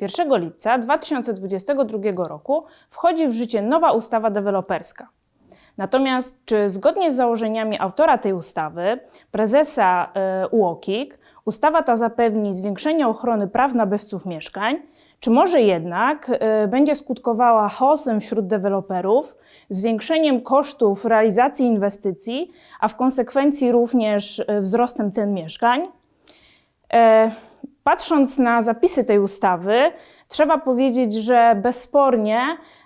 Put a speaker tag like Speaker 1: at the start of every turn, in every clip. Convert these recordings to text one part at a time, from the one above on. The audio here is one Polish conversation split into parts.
Speaker 1: 1 lipca 2022 roku wchodzi w życie nowa ustawa deweloperska. Natomiast czy zgodnie z założeniami autora tej ustawy, prezesa UOKiK, ustawa ta zapewni zwiększenie ochrony praw nabywców mieszkań, czy może jednak y, będzie skutkowała chaosem wśród deweloperów, zwiększeniem kosztów realizacji inwestycji, a w konsekwencji również y, wzrostem cen mieszkań? E, patrząc na zapisy tej ustawy, trzeba powiedzieć, że bezspornie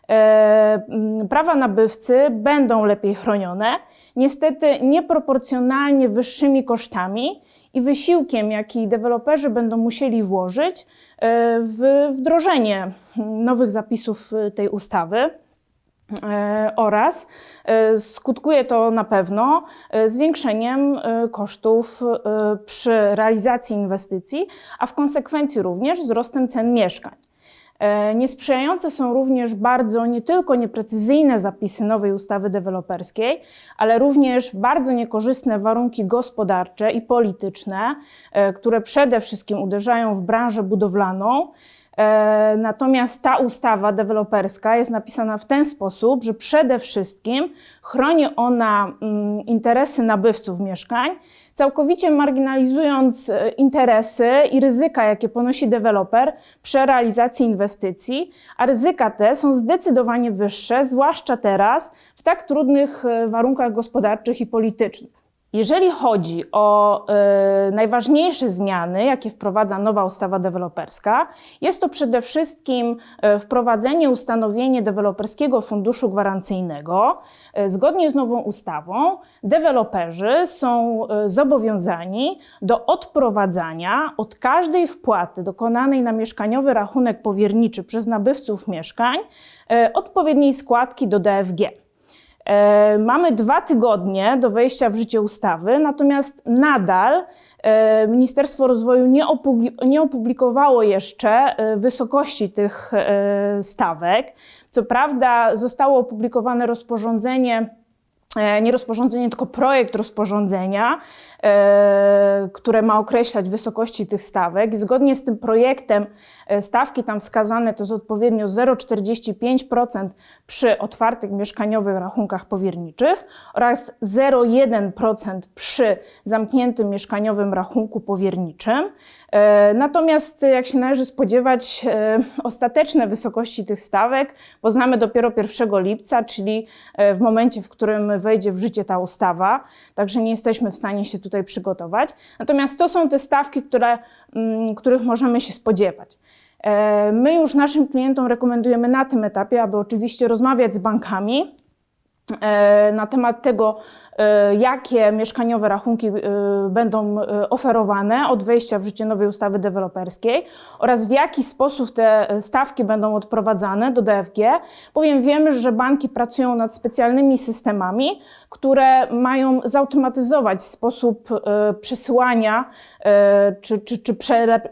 Speaker 1: e, prawa nabywcy będą lepiej chronione, niestety nieproporcjonalnie wyższymi kosztami i wysiłkiem, jaki deweloperzy będą musieli włożyć e, w wdrożenie nowych zapisów tej ustawy. E, oraz e, skutkuje to na pewno e, zwiększeniem kosztów przy realizacji inwestycji, a w konsekwencji również wzrostem cen mieszkań. Niesprzyjające są również bardzo nie tylko nieprecyzyjne zapisy nowej ustawy deweloperskiej, ale również bardzo niekorzystne warunki gospodarcze i polityczne, które przede wszystkim uderzają w branżę budowlaną natomiast ta ustawa deweloperska jest napisana w ten sposób, że przede wszystkim chroni ona mm, interesy nabywców mieszkań, całkowicie marginalizując e, interesy i ryzyka, jakie ponosi deweloper przy realizacji inwestycji, a ryzyka te są zdecydowanie wyższe, zwłaszcza teraz w tak trudnych e, warunkach gospodarczych i politycznych. Jeżeli chodzi o y, najważniejsze zmiany, jakie wprowadza nowa ustawa deweloperska, jest to przede wszystkim y, wprowadzenie, ustanowienie deweloperskiego funduszu gwarancyjnego. Y, zgodnie z nową ustawą, deweloperzy są zobowiązani do odprowadzania od każdej wpłaty dokonanej na mieszkaniowy rachunek powierniczy przez nabywców mieszkań odpowiedniej składki do DFG. E, mamy dwa tygodnie do wejścia w życie ustawy, natomiast nadal e, Ministerstwo Rozwoju nie opublikowało jeszcze e, wysokości tych stawek. Co prawda zostało opublikowane rozporządzenie nie rozporządzenie, tylko projekt rozporządzenia, e, które ma określać wysokości tych stawek. Zgodnie z tym projektem e, stawki tam wskazane to jest odpowiednio 0,45% przy otwartych mieszkaniowych rachunkach powierniczych oraz 0,1% przy zamkniętym mieszkaniowym rachunku powierniczym. Natomiast, jak się należy spodziewać, ostateczne wysokości tych stawek poznamy dopiero 1 lipca, czyli w momencie, w którym wejdzie w życie ta ustawa, także nie jesteśmy w stanie się tutaj przygotować. Natomiast to są te stawki, które, mm, których możemy się spodziewać. E, my już naszym klientom rekomendujemy na tym etapie, aby oczywiście rozmawiać z bankami na temat tego, E, jakie mieszkaniowe rachunki e, będą e, oferowane od wejścia w życie nowej ustawy deweloperskiej oraz w jaki sposób te stawki będą odprowadzane do DFG, bowiem wiemy, że banki pracują nad specjalnymi systemami, które mają zautomatyzować sposób przesyłania czy, czy, czy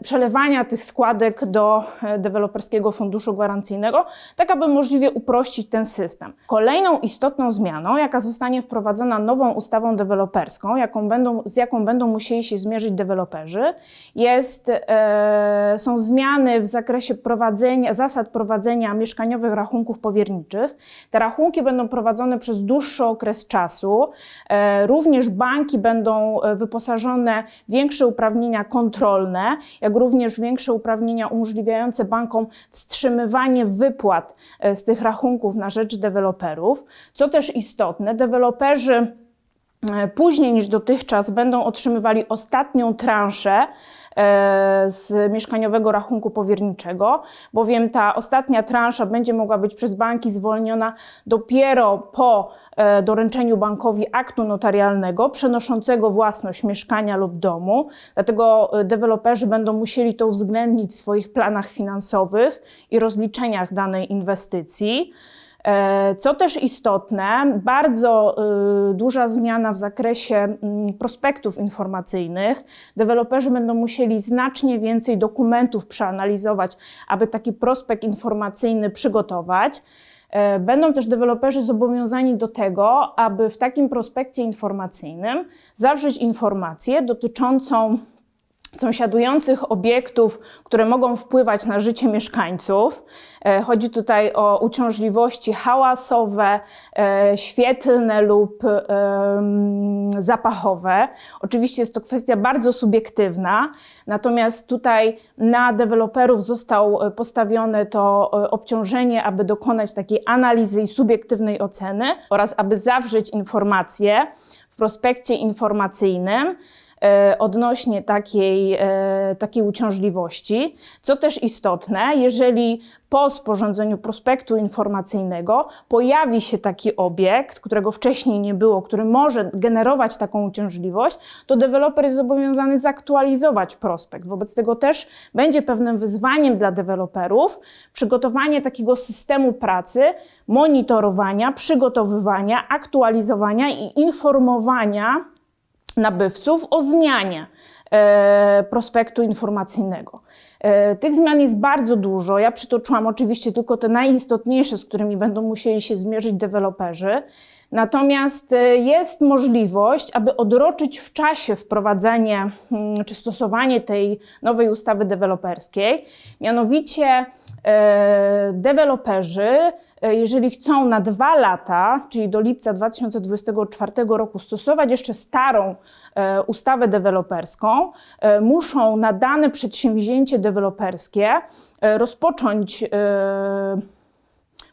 Speaker 1: przelewania tych składek do deweloperskiego funduszu gwarancyjnego, tak aby możliwie uprościć ten system. Kolejną istotną zmianą, jaka zostanie wprowadzona nową ustawą deweloperską, jaką będą, z jaką będą musieli się zmierzyć deweloperzy, jest, e, są zmiany w zakresie prowadzenia, zasad prowadzenia mieszkaniowych rachunków powierniczych. Te rachunki będą prowadzone przez dłuższy okres czasu. E, również banki będą e, wyposażone w większe uprawnienia kontrolne, jak również większe uprawnienia umożliwiające bankom wstrzymywanie wypłat e, z tych rachunków na rzecz deweloperów. Co też istotne, deweloperzy E, później niż dotychczas będą otrzymywali ostatnią transzę e, z mieszkaniowego rachunku powierniczego, bowiem ta ostatnia transza będzie mogła być przez banki zwolniona dopiero po e, doręczeniu bankowi aktu notarialnego przenoszącego własność mieszkania lub domu. Dlatego deweloperzy będą musieli to uwzględnić w swoich planach finansowych i rozliczeniach danej inwestycji. E, co też istotne, bardzo y, duża zmiana w zakresie mm, prospektów informacyjnych. Deweloperzy będą musieli znacznie więcej dokumentów przeanalizować, aby taki prospekt informacyjny przygotować. E, będą też deweloperzy zobowiązani do tego, aby w takim prospekcie informacyjnym zawrzeć informację dotyczącą sąsiadujących obiektów, które mogą wpływać na życie mieszkańców. E, chodzi tutaj o uciążliwości hałasowe, e, świetlne lub zapachowe. Oczywiście jest to kwestia bardzo subiektywna, natomiast tutaj na deweloperów zostało postawione to e, obciążenie, aby dokonać takiej analizy i subiektywnej oceny oraz aby zawrzeć informacje w prospekcie informacyjnym E, odnośnie takiej, e, takiej uciążliwości. Co też istotne, jeżeli po sporządzeniu prospektu informacyjnego pojawi się taki obiekt, którego wcześniej nie było, który może generować taką uciążliwość, to deweloper jest zobowiązany zaktualizować prospekt. Wobec tego też będzie pewnym wyzwaniem dla deweloperów przygotowanie takiego systemu pracy, monitorowania, przygotowywania, aktualizowania i informowania nabywców o zmianie e, prospektu informacyjnego. E, tych zmian jest bardzo dużo. Ja przytoczyłam oczywiście tylko te najistotniejsze, z którymi będą musieli się zmierzyć deweloperzy. Natomiast e, jest możliwość, aby odroczyć w czasie wprowadzenie hmm, czy stosowanie tej nowej ustawy deweloperskiej. Mianowicie deweloperzy E, jeżeli chcą na dwa lata, czyli do lipca 2024 roku, stosować jeszcze starą e, ustawę deweloperską, e, muszą na dane przedsięwzięcie deweloperskie rozpocząć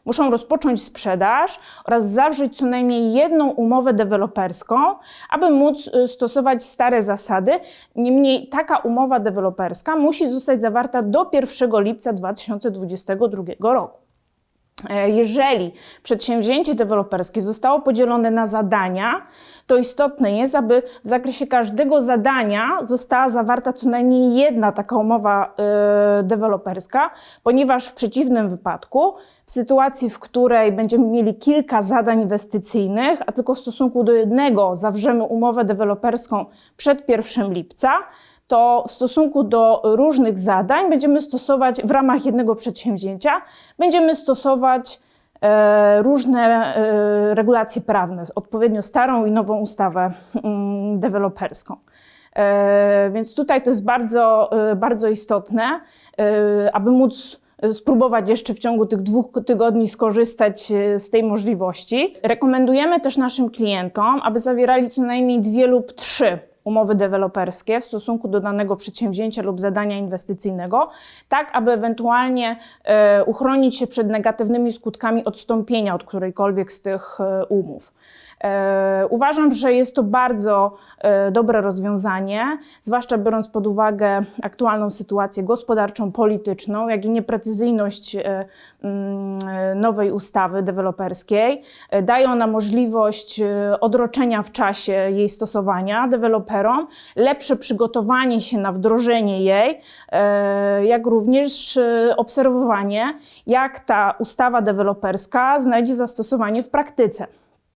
Speaker 1: muszą rozpocząć sprzedaż oraz zawrzeć co najmniej jedną umowę deweloperską, aby móc stosować stare zasady. Niemniej taka umowa deweloperska musi zostać zawarta do 1 lipca 2022 roku. E, jeżeli przedsięwzięcie deweloperskie zostało podzielone na zadania, to istotne jest, aby w zakresie każdego zadania została zawarta co najmniej jedna taka umowa yy, deweloperska, ponieważ w przeciwnym wypadku, w sytuacji, w której będziemy mieli kilka zadań inwestycyjnych, a tylko w stosunku do jednego zawrzemy umowę deweloperską przed 1 lipca, to w stosunku do różnych zadań będziemy stosować w ramach jednego przedsięwzięcia, będziemy stosować e, różne e, regulacje prawne, odpowiednio starą i nową ustawę mm, deweloperską. E, więc tutaj to jest bardzo, bardzo istotne, aby móc spróbować jeszcze w ciągu tych dwóch tygodni skorzystać z tej możliwości. Rekomendujemy też naszym klientom, aby zawierali co najmniej dwie lub trzy umowy deweloperskie w stosunku do danego przedsięwzięcia lub zadania inwestycyjnego, tak aby ewentualnie e, uchronić się przed negatywnymi skutkami odstąpienia od którejkolwiek z tych e, umów. E, uważam, że jest to bardzo dobre rozwiązanie, zwłaszcza biorąc pod uwagę aktualną sytuację gospodarczą, polityczną, jak i nieprecyzyjność mm, nowej ustawy deweloperskiej. Daje ona możliwość odroczenia w czasie jej stosowania deweloperom, lepsze przygotowanie się na wdrożenie jej, jak również obserwowanie, jak ta ustawa deweloperska znajdzie zastosowanie w praktyce.